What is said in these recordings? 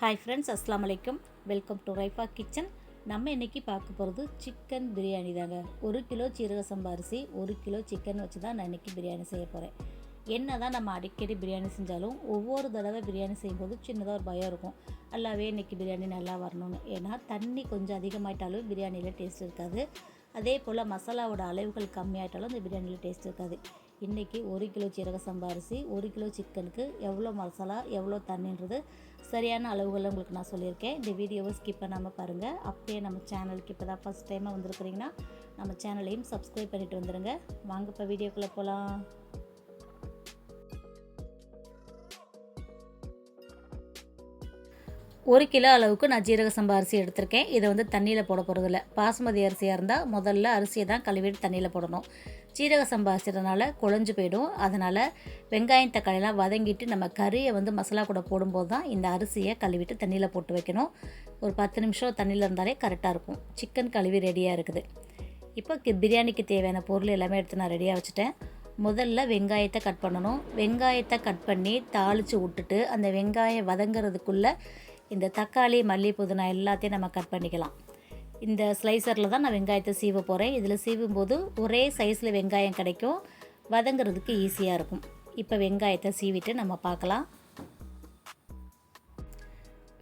Hi friends அஸ்லாம் வலைக்கம் welcome to Raifa kitchen நம்ம இன்றைக்கி பார்க்க போகிறது சிக்கன் பிரியாணி தாங்க. ஒரு கிலோ சீரக சம்பா அரிசி ஒரு கிலோ சிக்கன் வச்சு தான் நான் இன்றைக்கி பிரியாணி செய்ய போகிறேன் என்ன தான் நம்ம அடிக்கடி பிரியாணி செஞ்சாலும் ஒவ்வொரு தடவை பிரியாணி செய்யும்போது சின்னதாக ஒரு பயம் இருக்கும். நல்லாவே இன்றைக்கி பிரியாணி நல்லா வரணும்னு. ஏன்னா தண்ணி கொஞ்சம் அதிகமாயிட்டாலும் பிரியாணியில் டேஸ்ட் இருக்காது. அதே போல் மசாலாவோட அளவுகள் கம்மியாயிட்டாலும் இந்த பிரியாணியில் டேஸ்ட் இருக்காது. இன்றைக்கி ஒரு கிலோ சீரக சம்பா அரிசி ஒரு கிலோ சிக்கனுக்கு எவ்வளோ மசாலா எவ்வளோ தண்ணின்றது சரியான அளவுகளில் உங்களுக்கு நான் சொல்லியிருக்கேன். இந்த வீடியோவை ஸ்கிப் பண்ணாமல் பாருங்கள் அப்படியே நம்ம சேனலுக்கு இப்போ தான் ஃபஸ்ட் டைமாக வந்திருக்கிறீங்கன்னா நம்ம சேனலையும் சப்ஸ்கிரைப் பண்ணிட்டு வந்துடுங்க வாங்க இப்போ வீடியோக்குள்ளே போகலாம் ஒரு கிலோ அளவுக்கு நான் ஜீரக சம்பா அரிசி எடுத்திருக்கேன். இதை வந்து தண்ணியில் போட போகிறதில்ல பாசுமதி அரிசியாக இருந்தால் முதல்ல அரிசியை தான் கழுவிட்டு தண்ணியில் போடணும். ஜீரக சம்பா அரிசினால குழஞ்சு போயிடும். அதனால் வெங்காயம் தக்காளிலாம் வதங்கிட்டு நம்ம கறியை வந்து மசாலா கூட போடும்போது தான் இந்த அரிசியை கழுவிட்டு தண்ணியில் போட்டு வைக்கணும். ஒரு பத்து நிமிஷம் தண்ணியில் இருந்தாலே கரெக்டாக இருக்கும். சிக்கன் கழுவி ரெடியாக இருக்குது. இப்போ பிரியாணிக்கு தேவையான பொருள் எல்லாமே எடுத்து நான் ரெடியாக வச்சுட்டேன். முதல்ல வெங்காயத்தை கட் பண்ணணும். வெங்காயத்தை கட் பண்ணி தாளித்து விட்டுட்டு அந்த வெங்காயம் வதங்கிறதுக்குள்ளே இந்த தக்காளி மல்லி புதினா எல்லாத்தையும் நம்ம கட் பண்ணிக்கலாம். இந்த ஸ்லைசரில் தான் நான் வெங்காயத்தை சீவ போகிறேன் இதில் சீவும் போது ஒரே சைஸில் வெங்காயம் கிடைக்கும். வதங்கிறதுக்கு ஈஸியாக இருக்கும். இப்போ வெங்காயத்தை சீவிட்டு நம்ம பார்க்கலாம்.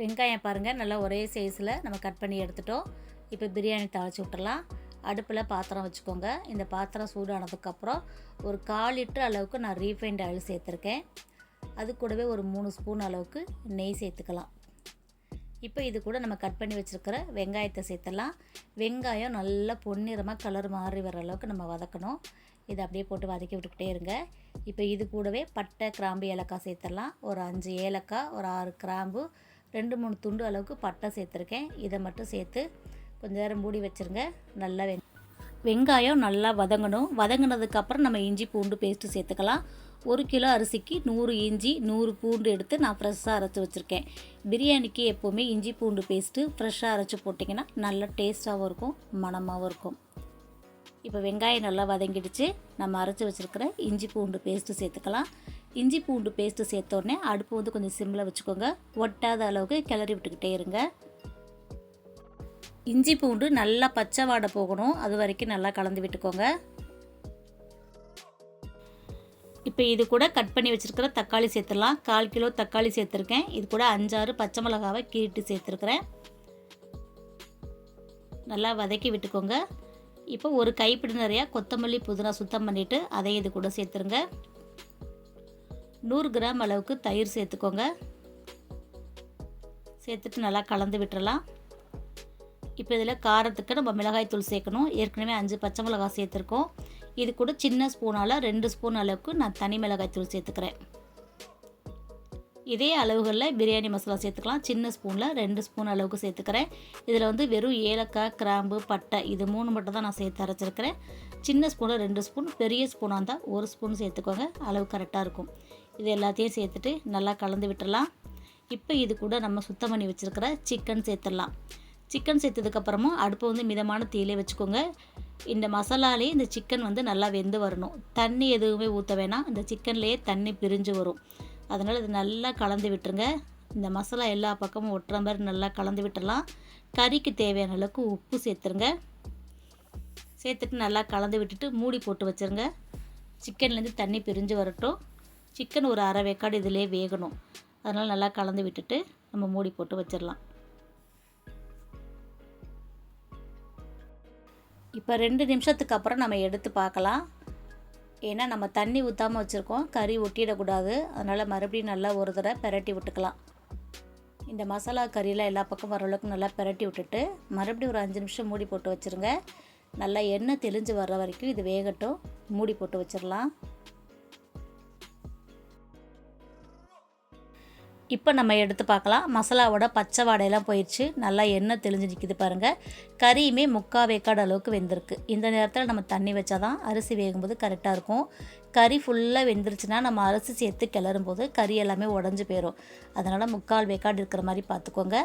வெங்காயம் பாருங்கள் நல்லா ஒரே சைஸில் நம்ம கட் பண்ணி எடுத்துட்டோம். இப்போ பிரியாணி தாளித்து விட்டுறலாம். அடுப்பில் பாத்திரம் வச்சுக்கோங்க. இந்த பாத்திரம் சூடானதுக்கப்புறம் ஒரு கால் லிட்டர் அளவுக்கு நான் ரீஃபைண்ட் ஆயில் சேர்த்துருக்கேன். அது கூடவே ஒரு மூணு ஸ்பூன் அளவுக்கு நெய் சேர்த்துக்கலாம். இப்போ இது கூட நம்ம கட் பண்ணி வச்சுருக்கிற வெங்காயத்தை சேர்த்துடலாம். வெங்காயம் நல்லா பொன்னிறமாக கலர் மாறி வர அளவுக்கு நம்ம வதக்கணும். இதை அப்படியே போட்டு வதக்கி விட்டுக்கிட்டே இருங்க. இப்போ இது கூடவே பட்டை கிராம்பு ஏலக்காய் சேர்த்துடலாம். ஒரு அஞ்சு ஏலக்காய் ஒரு ஆறு கிராம்பு ரெண்டு மூணு துண்டு அளவுக்கு பட்டை சேர்த்துருக்கேன். இதை மட்டும் சேர்த்து கொஞ்சம் நேரம் மூடி வச்சுருங்க. நல்லா வெ வெங்காயம் நல்லா வதங்கணும். வதங்கினதுக்கப்புறம் நம்ம இஞ்சி பூண்டு பேஸ்ட்டு சேர்த்துக்கலாம். ஒரு கிலோ அரிசிக்கு நூறு இஞ்சி நூறு பூண்டு எடுத்து நான் ஃப்ரெஷ்ஷாக அரைச்சி வச்சுருக்கேன். பிரியாணிக்கு எப்போவுமே இஞ்சி பூண்டு பேஸ்ட்டு ஃப்ரெஷ்ஷாக அரைச்சி போட்டிங்கன்னா நல்லா டேஸ்ட்டாகவும் இருக்கும் மணமாகவும் இருக்கும். இப்போ வெங்காயம் நல்லா வதங்கிடுச்சு. நம்ம அரைச்சி வச்சுருக்கிற இஞ்சி பூண்டு பேஸ்ட்டு சேர்த்துக்கலாம். இஞ்சி பூண்டு பேஸ்ட்டு சேர்த்தோடனே அடுப்பு வந்து கொஞ்சம் சிம்மில் வச்சுக்கோங்க. ஒட்டாத அளவுக்கு கிளறி விட்டுக்கிட்டே இருங்க. இஞ்சி பூண்டு நல்லா பச்சை வாடை போகணும். அது வரைக்கும் நல்லா கலந்து விட்டுக்கோங்க. இப்போ இது கூட கட் பண்ணி வச்சுருக்கிற தக்காளி சேர்த்துடலாம். கால் கிலோ தக்காளி சேர்த்துருக்கேன். இது கூட அஞ்சாறு பச்சை மிளகாவை கீட்டு சேர்த்துருக்குறேன். நல்லா வதக்கி விட்டுக்கோங்க. இப்போ ஒரு கைப்பிடி நிறையா கொத்தமல்லி புதினா சுத்தம் பண்ணிவிட்டு அதை இது கூட சேர்த்துருங்க. நூறு கிராம் அளவுக்கு தயிர் சேர்த்துக்கோங்க. சேர்த்துட்டு நல்லா கலந்து விட்டுறலாம். இப்போ இதில் காரத்துக்கு நம்ம மிளகாய் தூள் சேர்க்கணும். ஏற்கனவே அஞ்சு பச்சை மிளகாய் சேர்த்துருக்கோம். இது கூட சின்ன ஸ்பூனால் ரெண்டு ஸ்பூன் அளவுக்கு நான் தனி மிளகாய் தூள் சேர்த்துக்கிறேன். இதே அளவுகளில் பிரியாணி மசாலா சேர்த்துக்கலாம். சின்ன ஸ்பூனில் ரெண்டு ஸ்பூன் அளவுக்கு சேர்த்துக்கிறேன். இதில் வந்து வெறும் ஏலக்காய் கிராம்பு பட்டை இது மூணு மட்டும் தான் நான் சேர்த்து அரைச்சிருக்கிறேன். சின்ன ஸ்பூனில் ரெண்டு ஸ்பூன் பெரிய ஸ்பூனாக இருந்தால் ஒரு ஸ்பூன் சேர்த்துக்கோங்க. அளவு கரெக்டாக இருக்கும். இது எல்லாத்தையும் சேர்த்துட்டு நல்லா கலந்து விட்டுடலாம் இப்போ இது கூட நம்ம சுத்தம் பண்ணி வச்சுருக்கிற சிக்கன் சேர்த்துடலாம். சிக்கன் சேர்த்ததுக்கப்புறமும் அடுப்பை வந்து மிதமான தீயிலே வச்சுக்கோங்க. இந்த மசாலாலே இந்த சிக்கன் வந்து நல்லா வெந்து வரணும். தண்ணி எதுவுமே ஊற்ற வேணாம். இந்த சிக்கன்லேயே தண்ணி பிரிஞ்சு வரும். அதனால் இது நல்லா கலந்து விட்டுருங்க. இந்த மசாலா எல்லா பக்கமும் ஒட்டுற மாதிரி நல்லா கலந்து விட்டுடலாம் கறிக்கு தேவையான அளவுக்கு உப்பு சேர்த்துருங்க. சேர்த்துட்டு நல்லா கலந்து விட்டுட்டு மூடி போட்டு வச்சுருங்க. சிக்கன்லேருந்து தண்ணி பிரிஞ்சு வரட்டும். சிக்கன் ஒரு அரை வேக்காடு இதிலே வேகணும். அதனால் நல்லா கலந்து விட்டுட்டு நம்ம மூடி போட்டு வச்சிடலாம் இப்போ ரெண்டு நிமிஷத்துக்கு அப்புறம் நம்ம எடுத்து பார்க்கலாம். ஏன்னா நம்ம தண்ணி ஊற்றாமல் வச்சுருக்கோம். கறி ஒட்டிடக்கூடாது. அதனால் மறுபடியும் நல்லா ஒரு தடவை பெரட்டி விட்டுக்கலாம். இந்த மசாலா கறியெலாம் எல்லா பக்கம் வர அளவுக்கு நல்லா பெரட்டி விட்டுட்டு மறுபடியும் ஒரு அஞ்சு நிமிஷம் மூடி போட்டு வச்சுருங்க. நல்லா எண்ணெய் தெளிஞ்சு வர்ற வரைக்கும் இது வேகட்டும். மூடி போட்டு வச்சிடலாம். இப்போ நம்ம எடுத்து பார்க்கலாம். மசாலாவோட பச்சை வாடையெல்லாம் போயிடுச்சு. நல்லா எண்ணெய் தெளிஞ்சு நிற்கிது பாருங்கள் கறியுமே முக்கால் வேக்காடு அளவுக்கு வெந்திருக்கு. இந்த நேரத்தில் நம்ம தண்ணி வச்சா தான் அரிசி வேகும்போது கரெக்டாக இருக்கும். கறி ஃபுல்லாக வெந்துருச்சுன்னா நம்ம அரிசி சேர்த்து கிளறும் போது கறி எல்லாமே உடஞ்சி போயிடும் அதனால் முக்கால் வேக்காடு இருக்கிற மாதிரி பார்த்துக்கோங்க.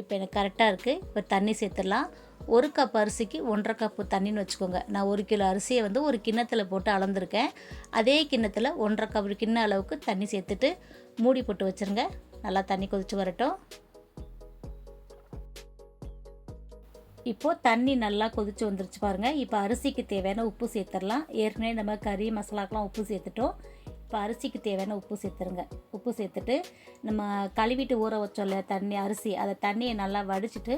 இப்போ எனக்கு கரெக்டாக இருக்குது இப்போ தண்ணி சேர்த்துடலாம். ஒரு கப் அரிசிக்கு ஒன்றரை கப்பு தண்ணின்னு வச்சுக்கோங்க. நான் ஒரு கிலோ அரிசியை வந்து ஒரு கிண்ணத்தில் போட்டு அளந்துருக்கேன். அதே கிண்ணத்தில் ஒன்றரை கப் கிண்ண அளவுக்கு தண்ணி சேர்த்துட்டு மூடி போட்டு வச்சுருங்க. நல்லா தண்ணி கொதித்து வரட்டும். இப்போது தண்ணி நல்லா கொதிச்சு வந்துருச்சு பாருங்கள் இப்போ அரிசிக்கு தேவையான உப்பு சேர்த்துடலாம். ஏற்கனவே நம்ம கறி மசாலாக்கெலாம் உப்பு சேர்த்துட்டோம். இப்போ அரிசிக்கு தேவையான உப்பு சேர்த்துருங்க. உப்பு சேர்த்துட்டு நம்ம கழுவிட்டு ஊற வச்சோம்ல தண்ணி அரிசி அதை தண்ணியை நல்லா வடிச்சிட்டு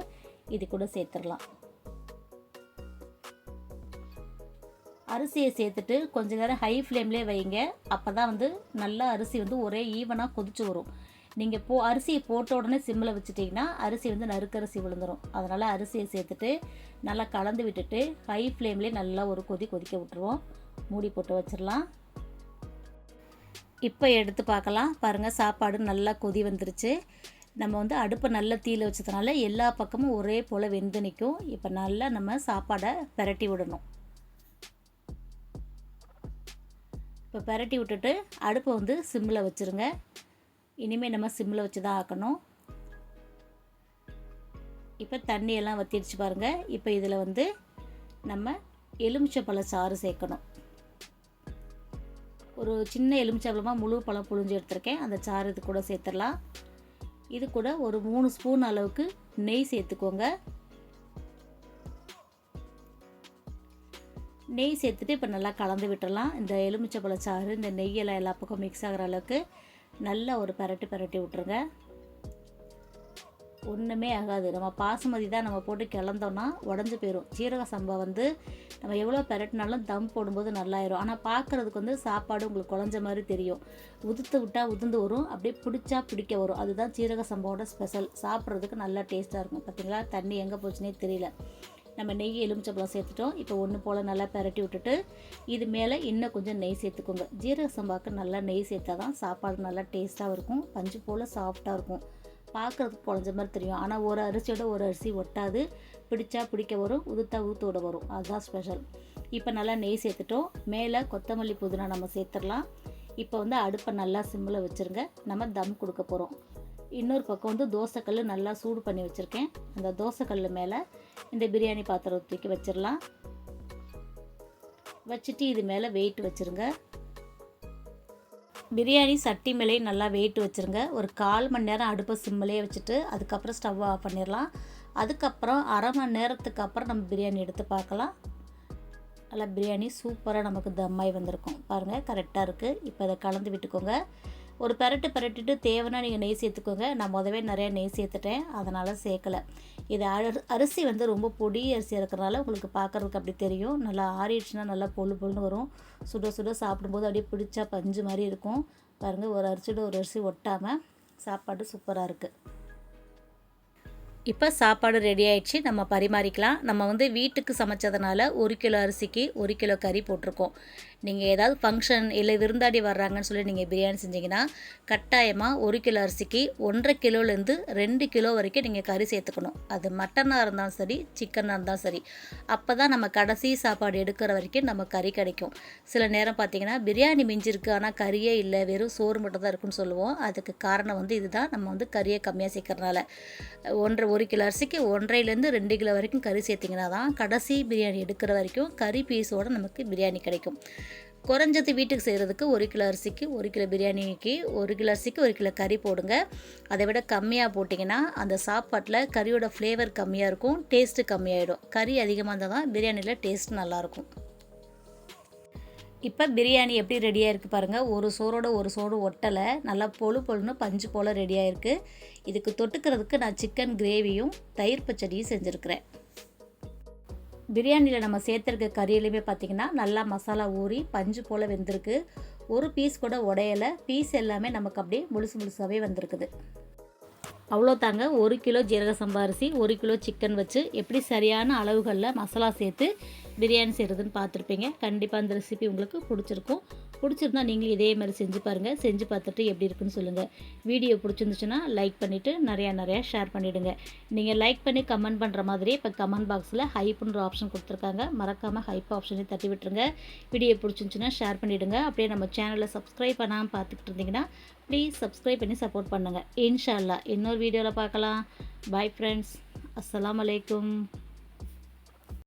இது கூட சேர்த்துடலாம். அரிசியை சேர்த்துட்டு கொஞ்ச நேரம் ஹை ஃப்ளேம்லேயே வைங்க. அப்போ தான் வந்து நல்லா அரிசி வந்து ஒரே ஈவனாக கொதிச்சு வரும். நீங்கள் போ அரிசியை போட்ட உடனே சிம்மில் வச்சுட்டிங்கன்னா அரிசி வந்து நறுக்கரிசி விழுந்துடும் அதனால் அரிசியை சேர்த்துட்டு நல்லா கலந்து விட்டுட்டு ஹை ஃப்ளேம்லேயே நல்லா ஒரு கொதி கொதிக்க விட்டுருவோம். மூடி போட்டு வச்சிடலாம். இப்போ எடுத்து பார்க்கலாம். பாருங்கள் சாப்பாடு நல்லா கொதி வந்துருச்சு. நம்ம வந்து அடுப்பை நல்ல தீயில் வச்சதுனால எல்லா பக்கமும் ஒரே போல் வெந்து நிற்கும் இப்போ நல்லா நம்ம சாப்பாடை பரட்டி விடணும். இப்போ பரட்டி விட்டுட்டு அடுப்பை வந்து சிம்மில் வச்சுருங்க. இனிமேல் நம்ம சிம்மில் வச்சு தான் ஆக்கணும். இப்போ தண்ணியெல்லாம் வத்திடுச்சு பாருங்கள் இப்போ இதில் வந்து நம்ம எலுமிச்சப்பழ சாறு சேர்க்கணும். ஒரு சின்ன எலுமிச்சப்பழமாக முழு பழம் புழிஞ்சு எடுத்திருக்கேன். அந்த சாறு இது கூட சேர்த்துடலாம். இது கூட ஒரு மூணு ஸ்பூன் அளவுக்கு நெய் சேர்த்துக்கோங்க. நெய் சேர்த்துட்டு இப்போ நல்லா கலந்து விட்டுடலாம் இந்த எலுமிச்சை பழச்சாறு இந்த நெய்யெல்லாம் எல்லா பக்கம் மிக்ஸ் ஆகிற அளவுக்கு நல்லா ஒரு பரட்டு பரட்டி விட்ருங்க ஒன்றுமே ஆகாது. நம்ம பாசுமதி தான் நம்ம போட்டு கிளந்தோன்னா உடஞ்சி போயிடும் சீரக சம்பா வந்து நம்ம எவ்வளோ பெரட்டினாலும் தம் போடும்போது நல்லாயிரும். ஆனால் பார்க்குறதுக்கு வந்து சாப்பாடு உங்களுக்கு குழஞ்ச மாதிரி தெரியும். உதுத்து விட்டால் உதுந்து வரும். அப்படியே பிடிச்சா பிடிக்க வரும். அதுதான் சீரக சம்பாவோட ஸ்பெஷல். சாப்பிட்றதுக்கு நல்லா டேஸ்ட்டாக இருக்கும். பார்த்தீங்களா தண்ணி எங்கே போச்சுன்னே தெரியல. நம்ம நெய் எலுமிச்சப்பழம் சேர்த்துட்டோம். இப்போ ஒன்று போல் நல்லா பெரட்டி விட்டுட்டு இது மேலே இன்னும் கொஞ்சம் நெய் சேர்த்துக்கோங்க. ஜீரக சம்பாவுக்கு நல்லா நெய் சேர்த்தா தான் சாப்பாடு நல்லா டேஸ்ட்டாக இருக்கும். பஞ்சு போல் சாஃப்டாக இருக்கும். பார்க்குறதுக்கு குழஞ்ச மாதிரி தெரியும். ஆனால் ஒரு அரிசியோட ஒரு அரிசி ஒட்டாது. பிடிச்சா பிடிக்க வரும். உதுத்தா ஊற்றோட வரும். அதுதான் ஸ்பெஷல் இப்போ நல்லா நெய் சேர்த்துட்டோம். மேலே கொத்தமல்லி புதினா நம்ம சேர்த்துடலாம். இப்போ வந்து அடுப்பை நல்லா சிம்மில் வச்சுருங்க. நம்ம தம் கொடுக்க போகிறோம் இன்னொரு பக்கம் வந்து தோசைக்கல் நல்லா சூடு பண்ணி வச்சுருக்கேன். அந்த தோசைக்கல் மேலே இந்த பிரியாணி பாத்திரம் தூக்கி வச்சிடலாம். வச்சுட்டு இது மேலே வெயிட் வச்சுருங்க. பிரியாணி சட்டி மேலே நல்லா வெயிட் வச்சுருங்க. ஒரு கால் மணி நேரம் அடுப்பை சிம்மிலே வச்சுட்டு அதுக்கப்புறம் ஸ்டவ் ஆஃப் பண்ணிடலாம். அதுக்கப்புறம் அரை மணி நேரத்துக்கு அப்புறம் நம்ம பிரியாணி எடுத்து பார்க்கலாம். நல்லா பிரியாணி சூப்பராக நமக்கு தம்மாய் வந்திருக்கும். பாருங்கள் கரெக்டாக இருக்குது இப்போ அதை கலந்து விட்டுக்கோங்க. ஒரு பெரட்டு பெரட்டிட்டு தேவைன்னா நீங்கள் நெய் சேர்த்துக்கோங்க. நான் முதவே நிறையா நெய் சேர்த்துட்டேன். அதனால் சேர்க்கலை. இது அரு அரிசி வந்து ரொம்ப பொடி அரிசி இருக்கிறனால உங்களுக்கு பார்க்குறதுக்கு அப்படி தெரியும். நல்லா ஆறிடுச்சுன்னா நல்லா பொழு பொழுன்னு வரும். சுட சுட சாப்பிடும்போது அப்படியே பிடிச்சா பஞ்சு மாதிரி இருக்கும். பாருங்கள் ஒரு அரிசியோட ஒரு அரிசி ஒட்டாமல் சாப்பாடு சூப்பராக இருக்குது இப்போ சாப்பாடு ரெடி ஆயிடுச்சு. நம்ம பரிமாறிக்கலாம். நம்ம வந்து வீட்டுக்கு சமைச்சதுனால ஒரு கிலோ அரிசிக்கு ஒரு கிலோ கறி போட்டிருக்கோம். நீங்கள் ஏதாவது ஃபங்க்ஷன் இல்லை விருந்தாடி வர்றாங்கன்னு சொல்லி நீங்கள் பிரியாணி செஞ்சீங்கன்னா கட்டாயமாக ஒரு கிலோ அரிசிக்கு ஒன்றரை கிலோலேருந்து ரெண்டு கிலோ வரைக்கும் நீங்கள் கறி சேர்த்துக்கணும். அது மட்டனாக இருந்தாலும் சரி சிக்கனாக இருந்தாலும் சரி. அப்போ தான் நம்ம கடைசி சாப்பாடு எடுக்கிற வரைக்கும் நம்ம கறி கிடைக்கும். சில நேரம் பார்த்தீங்கன்னா பிரியாணி மிஞ்சிருக்கு ஆனால் கறியே இல்லை வெறும் சோறு மட்டும் தான் இருக்குன்னு சொல்லுவோம். அதுக்கு காரணம் வந்து இதுதான். நம்ம வந்து கறியை கம்மியாக சேர்க்கறனால ஒன்றரை ஒரு கிலோ அரிசிக்கு ஒன்றரைலேருந்து ரெண்டு கிலோ வரைக்கும் கறி சேர்த்திங்கன்னா தான் கடைசி பிரியாணி எடுக்கிற வரைக்கும் கறி பீஸோடு நமக்கு பிரியாணி கிடைக்கும். குறைஞ்சது வீட்டுக்கு செய்கிறதுக்கு ஒரு கிலோ அரிசிக்கு ஒரு கிலோ பிரியாணிக்கு ஒரு கிலோ அரிசிக்கு ஒரு கிலோ கறி போடுங்க. அதை விட கம்மியாக போட்டிங்கன்னா அந்த சாப்பாட்டில் கறியோட ஃப்ளேவர் கம்மியாக இருக்கும் டேஸ்ட்டு கம்மியாயிடும். கறி அதிகமாக இருந்தால் தான் பிரியாணியில் டேஸ்ட் நல்லாயிருக்கும் இப்போ பிரியாணி எப்படி ரெடியாக இருக்குது பாருங்கள் ஒரு சோறோட ஒரு சோறு ஒட்டலை நல்லா பொழு பொழுன்னு பஞ்சு போல் ரெடியாக இருக்குது இதுக்கு தொட்டுக்கிறதுக்கு நான் சிக்கன் கிரேவியும் தயிர் பச்சடியும் செஞ்சுருக்கிறேன். பிரியாணியில் நம்ம சேர்த்துருக்க கறியிலையுமே பார்த்திங்கன்னா நல்லா மசாலா ஊறி பஞ்சு போல் வெந்திருக்கு. ஒரு பீஸ் கூட உடையலை. பீஸ் எல்லாமே நமக்கு அப்படியே முழுசு முழுசாகவே வந்திருக்குது. அவ்வளோ தாங்க ஒரு கிலோ ஜீரக சம்பா அரிசி ஒரு கிலோ சிக்கன் வச்சு எப்படி சரியான அளவுகளில் மசாலா சேர்த்து பிரியாணி செய்கிறதுன்னு பார்த்துருப்பீங்க. கண்டிப்பாக அந்த ரெசிபி உங்களுக்கு பிடிச்சிருக்கும். பிடிச்சிருந்தா நீங்களும் இதே மாதிரி செஞ்சு பாருங்கள் செஞ்சு பார்த்துட்டு எப்படி இருக்குன்னு சொல்லுங்கள் வீடியோ பிடிச்சிருந்துச்சுன்னா லைக் பண்ணிவிட்டு நிறையா நிறையா ஷேர் பண்ணிவிடுங்க நீங்கள் லைக் பண்ணி கமெண்ட் பண்ணுற மாதிரி இப்போ கமெண்ட் பாக்ஸில் ஹைப்புன்ற ஆப்ஷன் கொடுத்துருக்காங்க. மறக்காமல் ஹைப் ஆப்ஷனையும் தட்டி விட்டுருங்க. வீடியோ பிடிச்சிருந்துச்சுன்னா ஷேர் பண்ணிவிடுங்க அப்படியே நம்ம சேனலை சப்ஸ்கிரைப் பண்ணாமல் பார்த்துக்கிட்டு இருந்தீங்கன்னா ப்ளீஸ் சப்ஸ்கிரைப் பண்ணி சப்போர்ட் பண்ணுங்கள் இன்ஷால்லா இன்னொரு வீடியோவில் பார்க்கலாம். பாய் ஃப்ரெண்ட்ஸ் அஸ்லாம் அலைக்கும்.